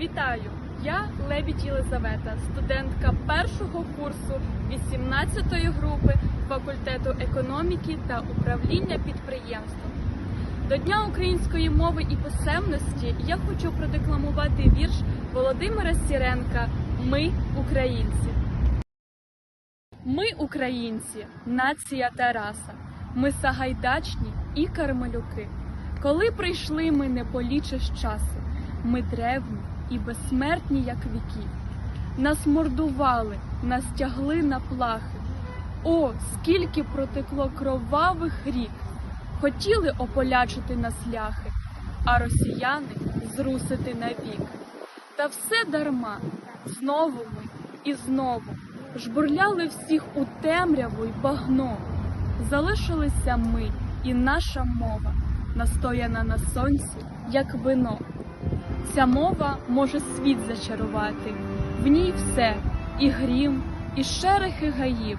Вітаю! Я Лебідь Єлизавета, студентка першого курсу 18-ї групи факультету економіки та управління підприємством. До Дня української мови і писемності я хочу продекламувати вірш Володимира Сіренка Ми українці. Ми українці, нація та раса. Ми сагайдачні і кармелюки. Коли прийшли ми не полічиш часу, ми древні і безсмертні, як віки. Нас мордували, нас тягли на плахи. О, скільки протекло кровавих рік! Хотіли ополячити нас ляхи, а росіяни зрусити навік. Та все дарма, знову ми і знову жбурляли всіх у темряву й багно. Залишилися ми і наша мова, настояна на сонці, як вино. Ця мова може світ зачарувати, в ній все і грім, і шерехи гаїв.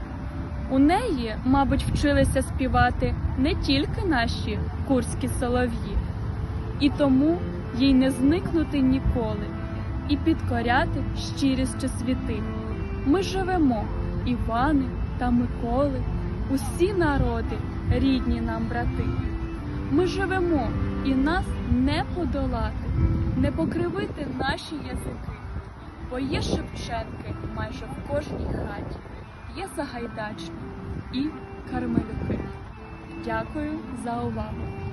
У неї, мабуть, вчилися співати не тільки наші курські солов'ї, і тому їй не зникнути ніколи і підкоряти щирістю світи. Ми живемо, Івани та Миколи, усі народи, рідні нам брати. Ми живемо і нас не подолати, не покривити наші язики, бо є Шевченки майже в кожній хаті, є Сагайдачні і Кармелюки. Дякую за увагу.